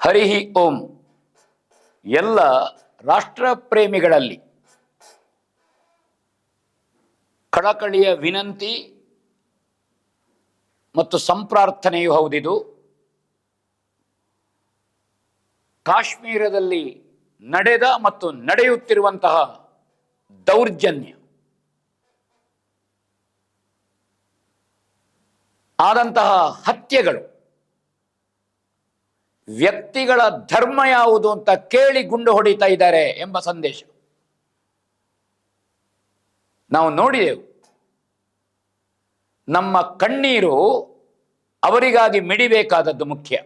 ಹರಿ ಓಂ. ಎಲ್ಲ ರಾಷ್ಟ್ರ ಪ್ರೇಮಿಗಳಲ್ಲಿ ಕಳಕಳಿಯ ವಿನಂತಿ ಮತ್ತು ಸಂಪ್ರಾರ್ಥನೆಯೂ ಹೌದಿದು. ಕಾಶ್ಮೀರದಲ್ಲಿ ನಡೆದ ಮತ್ತು ನಡೆಯುತ್ತಿರುವಂತಹ ದೌರ್ಜನ್ಯ ಆದಂತಹ ಹತ್ಯೆಗಳು ವ್ಯಕ್ತಿಗಳ ಧರ್ಮ ಯಾವುದು ಅಂತ ಕೇಳಿ ಗುಂಡು ಹೊಡಿತಾ ಇದ್ದಾರೆ ಎಂಬ ಸಂದೇಶ. ನಾವು ನೋಡಿದೆವು. ನಮ್ಮ ಕಣ್ಣೀರು ಅವರಿಗಾಗಿ ಮಿಡಿಬೇಕಾದದ್ದು ಮುಖ್ಯ.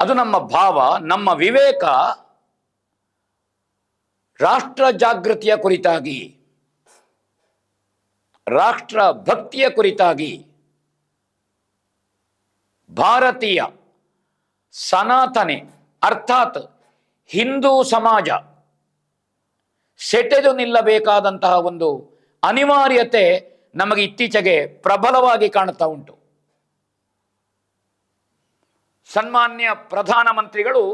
ಅದು ನಮ್ಮ ಭಾವ, ನಮ್ಮ ವಿವೇಕ, ರಾಷ್ಟ್ರ ಜಾಗೃತಿಯ ಕುರಿತಾಗಿ, ರಾಷ್ಟ್ರ ಭಕ್ತಿಯ ಕುರಿತಾಗಿ ಭಾರತೀಯ ಸನಾತನೆ, ಅರ್ಥಾತ್ ಹಿಂದೂ ಸಮಾಜ ಸೆಟೆದು ನಿಲ್ಲಬೇಕಾದಂತಹ ಒಂದು ಅನಿವಾರ್ಯತೆ ನಮಗೆ ಇತ್ತೀಚೆಗೆ ಪ್ರಬಲವಾಗಿ ಕಾಣುತ್ತಾ ಉಂಟು. ಸನ್ಮಾನ್ಯ ಪ್ರಧಾನಮಂತ್ರಿಗಳು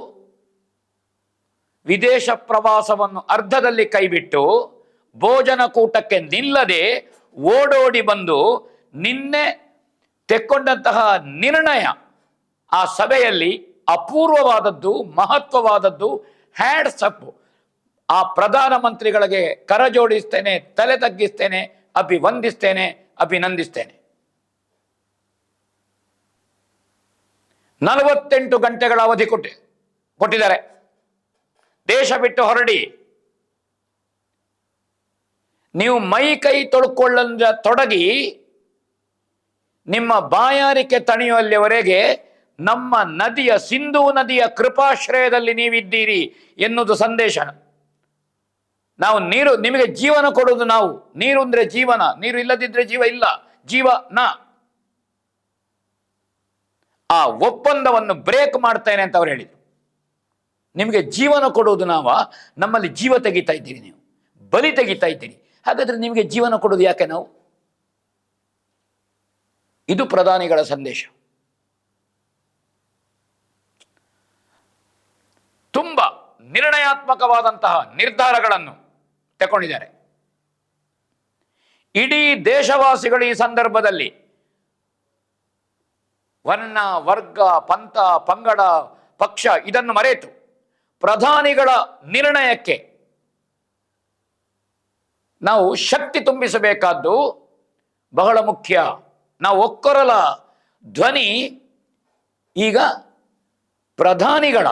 ವಿದೇಶ ಪ್ರವಾಸವನ್ನು ಅರ್ಧದಲ್ಲಿ ಕೈಬಿಟ್ಟು ಭೋಜನ ಕೂಟಕ್ಕೆ ನಿಲ್ಲದೆ ಓಡೋಡಿ ಬಂದು ನಿನ್ನೆ ತೆಕ್ಕೊಂಡಂತಹ ನಿರ್ಣಯ ಆ ಸಭೆಯಲ್ಲಿ ಅಪೂರ್ವವಾದದ್ದು, ಮಹತ್ವವಾದದ್ದು ಹ್ಯಾಡ್ಸ್ ಅಪ್ ಆ ಪ್ರಧಾನಮಂತ್ರಿಗಳಿಗೆ ಕರ ಜೋಡಿಸ್ತೇನೆ, ತಲೆ ತಗ್ಗಿಸ್ತೇನೆ, ಅಭಿವಂದಿಸ್ತೇನೆ, ಅಭಿನಂದಿಸ್ತೇನೆ. ನಲವತ್ತೆಂಟು ಗಂಟೆಗಳ ಅವಧಿ ಕೊಟ್ಟಿ, ಕೊಟ್ಟಿದ್ದಾರೆ. ದೇಶ ಬಿಟ್ಟು ಹೊರಡಿ. ನೀವು ಮೈ ಕೈ ತೊಳ್ಕೊಳ್ಳ ತೊಡಗಿ ನಿಮ್ಮ ಬಾಯಾರಿಕೆ ತಣಿಯುವಲ್ಲಿವರೆಗೆ ನಮ್ಮ ನದಿಯ ಸಿಂಧೂ ನದಿಯ ಕೃಪಾಶ್ರಯದಲ್ಲಿ ನೀವಿದ್ದೀರಿ ಎನ್ನುವುದು ಸಂದೇಶ. ನಾವು ನೀರು, ನಿಮಗೆ ಜೀವನ ಕೊಡುವುದು ನಾವು. ನೀರು ಅಂದ್ರೆ ಜೀವನ. ನೀರು ಇಲ್ಲದಿದ್ರೆ ಜೀವ ಇಲ್ಲ. ಜೀವ ನ. ಆ ಒಪ್ಪಂದವನ್ನು ಬ್ರೇಕ್ ಮಾಡ್ತೇನೆ ಅಂತ ಅವ್ರು ಹೇಳಿದರು. ನಿಮಗೆ ಜೀವನ ಕೊಡೋದು ನಾವ. ನಮ್ಮಲ್ಲಿ ಜೀವ ತೆಗಿತಾ ಇದ್ದೀರಿ ನೀವು. ಬಲಿ ತೆಗಿತಾ ಇದ್ದೀರಿ. ಹಾಗಾದ್ರೆ ನಿಮಗೆ ಜೀವನ ಕೊಡೋದು ಯಾಕೆ ನಾವು? ಇದು ಪ್ರಧಾನಿಗಳ ಸಂದೇಶ. ತುಂಬ ನಿರ್ಣಯಾತ್ಮಕವಾದಂತಹ ನಿರ್ಧಾರಗಳನ್ನು ತಗೊಂಡಿದ್ದಾರೆ ಇಡೀ ದೇಶವಾಸಿಗಳು ಈ ಸಂದರ್ಭದಲ್ಲಿ ವರ್ಣ, ವರ್ಗ, ಪಂಥ, ಪಂಗಡ, ಪಕ್ಷ ಇದನ್ನು ಮರೆತು ಪ್ರಧಾನಿಗಳ ನಿರ್ಣಯಕ್ಕೆ ನಾವು ಶಕ್ತಿ ತುಂಬಿಸಬೇಕಾದ್ದು ಬಹಳ ಮುಖ್ಯ ನಾವು ಒಕ್ಕೊರಲ. ಧ್ವನಿ ಈಗ ಪ್ರಧಾನಿಗಳ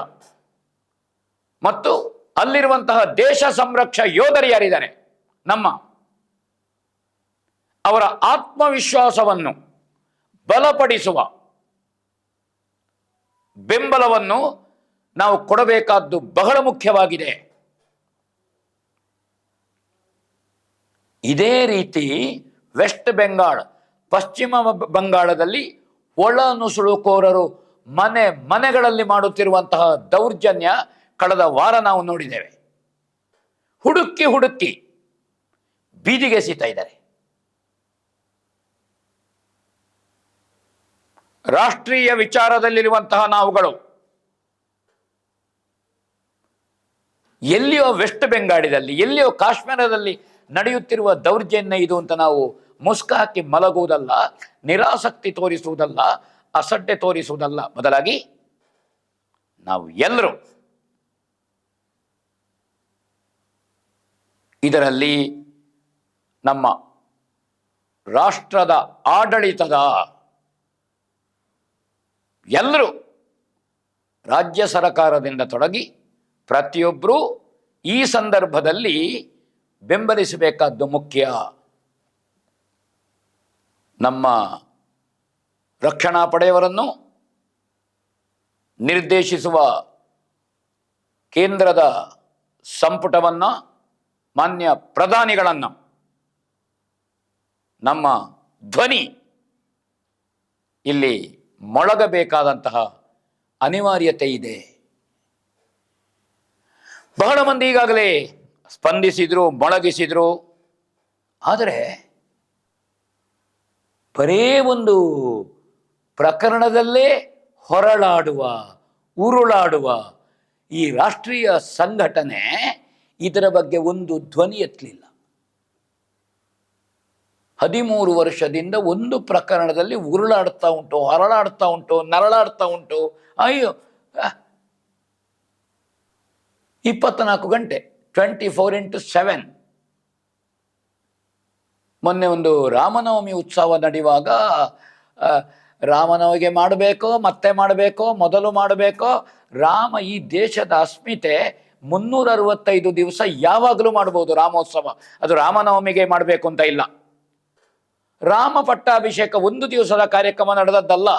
ಮತ್ತು ಅಲ್ಲಿರುವಂತಹ ದೇಶ ಸಂರಕ್ಷ ಯೋಧರು ಯಾರಿದ್ದಾರೆ? ನಮ್ಮ ಅವರ ಆತ್ಮವಿಶ್ವಾಸವನ್ನು ಬಲಪಡಿಸುವ ಬೆಂಬಲವನ್ನು ನಾವು ಕೊಡಬೇಕಾದ್ದು ಬಹಳ ಮುಖ್ಯವಾಗಿದೆ. ಇದೇ ರೀತಿ ವೆಸ್ಟ್ ಬೆಂಗಾಲ್ ಪಶ್ಚಿಮ ಬಂಗಾಳದಲ್ಲಿ ಒಳ ನುಸುಳುಕೋರರು ಮನೆ ಮನೆಗಳಲ್ಲಿ ಮಾಡುತ್ತಿರುವಂತಹ ದೌರ್ಜನ್ಯ ಕಳೆದ ವಾರ ನಾವು ನೋಡಿದ್ದೇವೆ. ಹುಡುಕಿ ಹುಡುಕಿ ಬೀದಿಗೆ ಎಸೀತಾ ಇದ್ದಾರೆ. ರಾಷ್ಟ್ರೀಯ ವಿಚಾರದಲ್ಲಿರುವಂತಹ ನಾವುಗಳು ಎಲ್ಲಿಯೋ ವೆಸ್ಟ್ ಬೆಂಗಾಳಿದಲ್ಲಿ ಎಲ್ಲಿಯೋ ಕಾಶ್ಮೀರದಲ್ಲಿ ನಡೆಯುತ್ತಿರುವ ದೌರ್ಜನ್ಯ ಇದು ಅಂತ ನಾವು ಮುಸ್ಕ ಹಾಕಿ ಮಲಗುವುದಲ್ಲ, ನಿರಾಸಕ್ತಿ ತೋರಿಸುವುದಲ್ಲ, ಅಸಡ್ಡೆ ತೋರಿಸುವುದಲ್ಲ. ಬದಲಾಗಿ ನಾವು ಎಲ್ಲರೂ ಇದರಲ್ಲಿ ನಮ್ಮ ರಾಷ್ಟ್ರದ ಆಡಳಿತದ ಎಲ್ಲರೂ ರಾಜ್ಯ ಸರಕಾರದಿಂದ ತೊಡಗಿ ಪ್ರತಿಯೊಬ್ಬರೂ ಈ ಸಂದರ್ಭದಲ್ಲಿ ಬೆಂಬಲಿಸಬೇಕಾದ್ದು ಮುಖ್ಯ. ನಮ್ಮ ರಕ್ಷಣಾ ಪಡೆಯವರನ್ನು ನಿರ್ದೇಶಿಸುವ ಕೇಂದ್ರದ ಸಂಪುಟವನ್ನು, ಮಾನ್ಯ ಪ್ರಧಾನಿಗಳನ್ನು, ನಮ್ಮ ಧ್ವನಿ ಇಲ್ಲಿ ಮೊಳಗಬೇಕಾದಂತಹ ಅನಿವಾರ್ಯತೆ ಇದೆ. ಬಹಳ ಮಂದಿ ಈಗಾಗಲೇ ಸ್ಪಂದಿಸಿದರು, ಮೊಳಗಿಸಿದರು. ಆದರೆ ಬರೇ ಒಂದು ಪ್ರಕರಣದಲ್ಲೇ ಹೊರಳಾಡುವ, ಉರುಳಾಡುವ ಈ ರಾಷ್ಟ್ರೀಯ ಸಂಘಟನೆ ಇದರ ಬಗ್ಗೆ ಒಂದು ಧ್ವನಿ ಎತ್ತಲಿಲ್ಲ. ಹದಿಮೂರು ವರ್ಷದಿಂದ ಒಂದು ಪ್ರಕರಣದಲ್ಲಿ ಉರುಳಾಡ್ತಾ ಉಂಟು, ಹೊರಳಾಡ್ತಾ ಉಂಟು, ನರಳಾಡ್ತಾ ಉಂಟು. ಅಯ್ಯೋ. ಇಪ್ಪತ್ನಾಲ್ಕು ಗಂಟೆ ಟ್ವೆಂಟಿ ಫೋರ್ ಇಂಟು ಸೆವೆನ್ ಮೊನ್ನೆ ಒಂದು ರಾಮನವಮಿ ಉತ್ಸವ ನಡೆಯುವಾಗ ರಾಮನವಿಗೆ ಮಾಡಬೇಕೋ, ಮತ್ತೆ ಮಾಡಬೇಕೋ, ಮೊದಲು ಮಾಡಬೇಕೋ, ರಾಮ ಈ ದೇಶದ ಅಸ್ಮಿತೆ ಮುನ್ನೂರ ಅರವತ್ತೈದು ದಿವಸ ಯಾವಾಗಲೂ ಮಾಡ್ಬೋದು ರಾಮೋತ್ಸವ. ಅದು ರಾಮನವಮಿಗೆ ಮಾಡಬೇಕು ಅಂತ ಇಲ್ಲ. ರಾಮ ಪಟ್ಟಾಭಿಷೇಕ ಒಂದು ದಿವಸದ ಕಾರ್ಯಕ್ರಮ ನಡೆದದ್ದಲ್ಲ,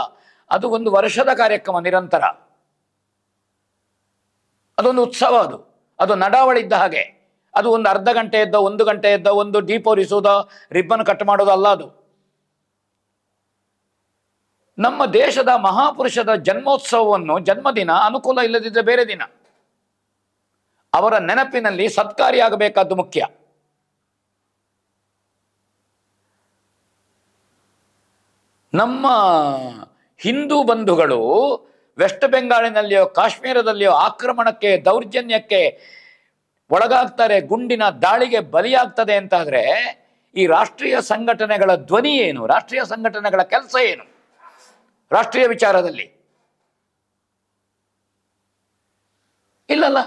ಅದು ಒಂದು ವರ್ಷದ ಕಾರ್ಯಕ್ರಮ ನಿರಂತರ. ಅದೊಂದು ಉತ್ಸವ ಅದು. ಅದು ನಡಾವಳಿ ಇದ್ದ ಹಾಗೆ. ಅದು ಒಂದು ಅರ್ಧ ಗಂಟೆ ಇದ್ದ ಒಂದು ಗಂಟೆ ಇದ್ದ ಒಂದು ಡೀಪ್ ಉರಿಸೋದ ರಿಬ್ಬನ್ ಕಟ್ ಮಾಡೋದು ಅಲ್ಲ ಅದು. ನಮ್ಮ ದೇಶದ ಮಹಾಪುರುಷದ ಜನ್ಮೋತ್ಸವವನ್ನು ಜನ್ಮದಿನ ಅನುಕೂಲ ಇಲ್ಲದಿದ್ದರೆ ಬೇರೆ ದಿನ. ಅವರ ನೆನಪಿನಲ್ಲಿ ಸತ್ಕಾರಿಯಾಗಬೇಕಾದ್ದು ಮುಖ್ಯ. ನಮ್ಮ ಹಿಂದೂ ಬಂಧುಗಳು ವೆಸ್ಟ್ ಬೆಂಗಾಳಿನಲ್ಲಿಯೋ, ಕಾಶ್ಮೀರದಲ್ಲಿಯೋ ಆಕ್ರಮಣಕ್ಕೆ, ದೌರ್ಜನ್ಯಕ್ಕೆ ಒಳಗಾಗ್ತಾರೆ, ಗುಂಡಿನ ದಾಳಿಗೆ ಬಲಿಯಾಗ್ತದೆ ಅಂತಾದ್ರೆ ಈ ರಾಷ್ಟ್ರೀಯ ಸಂಘಟನೆಗಳ ಧ್ವನಿ ಏನು? ರಾಷ್ಟ್ರೀಯ ಸಂಘಟನೆಗಳ ಕೆಲಸ ಏನು? ರಾಷ್ಟ್ರೀಯ ವಿಚಾರದಲ್ಲಿ. ಇಲ್ಲಲ್ಲ.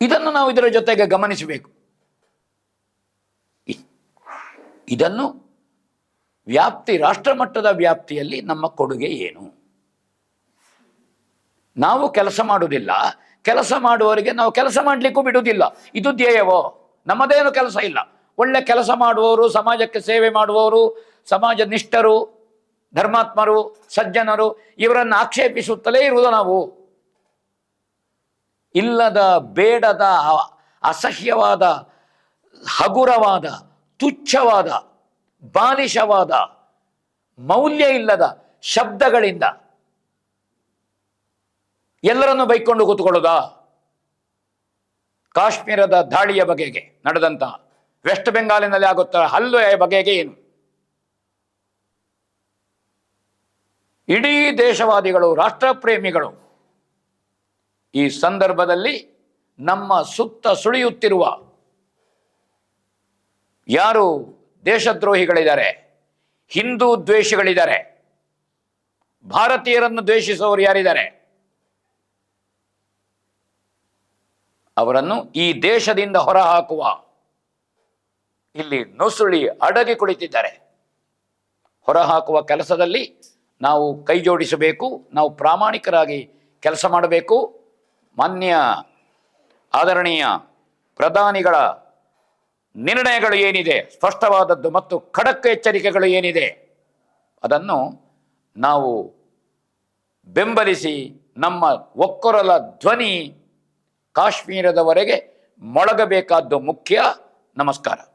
ಇದನ್ನು ನಾವು ಇದರ ಜೊತೆಗೆ ಗಮನಿಸಬೇಕು. ಇದನ್ನು ವ್ಯಾಪ್ತಿ, ರಾಷ್ಟ್ರಮಟ್ಟದ ವ್ಯಾಪ್ತಿಯಲ್ಲಿ ನಮ್ಮ ಕೊಡುಗೆ ಏನು? ನಾವು ಕೆಲಸ ಮಾಡುವುದಿಲ್ಲ. ಕೆಲಸ ಮಾಡುವವರಿಗೆ ನಾವು ಕೆಲಸ ಮಾಡಲಿಕ್ಕೂ ಬಿಡುವುದಿಲ್ಲ. ಇದು ಧ್ಯೇಯವೋ? ನಮ್ಮದೇನು ಕೆಲಸ ಇಲ್ಲ. ಒಳ್ಳೆ ಕೆಲಸ ಮಾಡುವವರು, ಸಮಾಜಕ್ಕೆ ಸೇವೆ ಮಾಡುವವರು, ಸಮಾಜ ನಿಷ್ಠರು, ಧರ್ಮಾತ್ಮರು, ಸಜ್ಜನರು, ಇವರನ್ನು ಆಕ್ಷೇಪಿಸುತ್ತಲೇ ಇರುವುದು ನಾವು. ಇಲ್ಲದ ಬೇಡದ ಅಸಹ್ಯವಾದ, ಹಗುರವಾದ, ತುಚ್ಛವಾದ, ಬಾಲಿಶವಾದ, ಮೌಲ್ಯ ಇಲ್ಲದ ಶಬ್ದಗಳಿಂದ ಎಲ್ಲರನ್ನು ಬೈಕೊಂಡು ಕೂತ್ಕೊಳ್ಳೋದಾ? ಕಾಶ್ಮೀರದ ದಾಳಿಯ ಬಗೆಗೆ ನಡೆದಂತ ವೆಸ್ಟ್ ಬೆಂಗಾಲಿನಲ್ಲಿ ಆಗುತ್ತ ಹಲ್ಲೆಯ ಬಗೆಗೆ ಏನು? ಇಡೀ ದೇಶವಾದಿಗಳು, ರಾಷ್ಟ್ರಪ್ರೇಮಿಗಳು ಈ ಸಂದರ್ಭದಲ್ಲಿ ನಮ್ಮ ಸುತ್ತ ಸುಳಿಯುತ್ತಿರುವ ಯಾರು ದೇಶದ್ರೋಹಿಗಳಿದ್ದಾರೆ, ಹಿಂದೂ ದ್ವೇಷಿಗಳಿದ್ದಾರೆ, ಭಾರತೀಯರನ್ನು ದ್ವೇಷಿಸುವವರು ಯಾರಿದ್ದಾರೆ? ಅವರನ್ನು ಈ ದೇಶದಿಂದ ಹೊರಹಾಕುವ. ಇಲ್ಲಿ ನುಸುಳಿ ಅಡಗಿ ಕುಳಿತಿದ್ದಾರೆ. ಹೊರಹಾಕುವ ಕೆಲಸದಲ್ಲಿ ನಾವು ಕೈಜೋಡಿಸಬೇಕು ನಾವು ಪ್ರಾಮಾಣಿಕರಾಗಿ ಕೆಲಸ ಮಾಡಬೇಕು. ಮಾನ್ಯ ಆದರಣೀಯ ಪ್ರಧಾನಿಗಳ ನಿರ್ಣಯಗಳು ಏನಿದೆ, ಸ್ಪಷ್ಟವಾದದ್ದು ಮತ್ತು ಖಡಕ್ ಎಚ್ಚರಿಕೆಗಳು ಏನಿದೆ, ಅದನ್ನು ನಾವು ಬೆಂಬಲಿಸಿ ನಮ್ಮ ಒಕ್ಕೊರಲ ಧ್ವನಿ ಕಾಶ್ಮೀರದವರೆಗೆ ಮೊಳಗಬೇಕಾದ್ದು ಮುಖ್ಯ ನಮಸ್ಕಾರ.